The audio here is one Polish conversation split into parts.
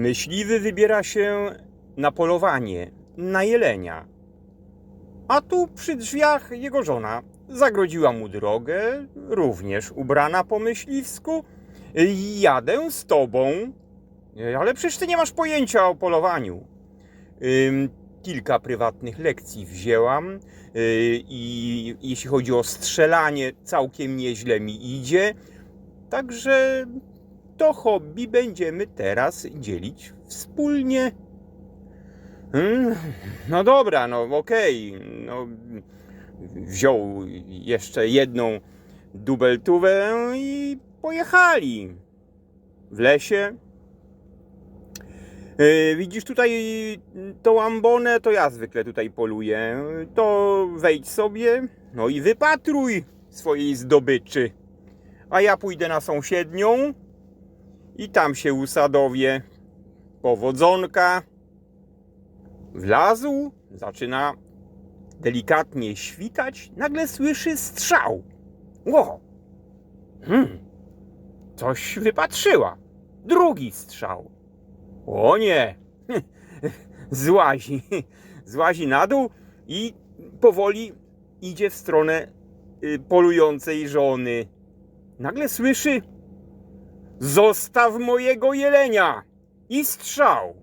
Myśliwy wybiera się na polowanie, na jelenia. A tu przy drzwiach jego żona zagrodziła mu drogę, również ubrana po myśliwsku. Jadę z tobą, ale przecież ty nie masz pojęcia o polowaniu. Kilka prywatnych lekcji wzięłam yy, i jeśli chodzi o strzelanie, całkiem nieźle mi idzie. Także to hobby będziemy teraz dzielić wspólnie. Mm, No dobra, no okej. No, wziął jeszcze jedną dubeltówę i pojechali. W lesie. Yy, widzisz tutaj tą ambonę, to ja zwykle tutaj poluję. To wejdź sobie, no i wypatruj swojej zdobyczy. A ja pójdę na sąsiednią i tam się usadowię. Powodzonka. Wlazł, zaczyna delikatnie świtać, nagle słyszy strzał. Ło! Hmm. Coś wypatrzyła. Drugi strzał. O nie! Złazi. Złazi na dół i powoli idzie w stronę y, polującej żony. Nagle słyszy: Zostaw mojego jelenia! I strzał.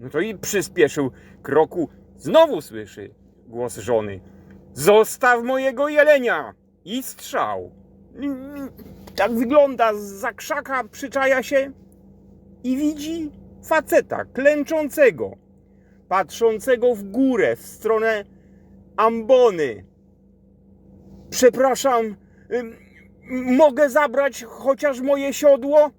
No to i przyspieszył kroku. Znowu słyszy głos żony: Zostaw mojego jelenia! I strzał. Tak wygląda z krzaka, przyczaja się i widzi faceta klęczącego, patrzącego w górę, w stronę ambony. Przepraszam, mogę zabrać chociaż moje siodło?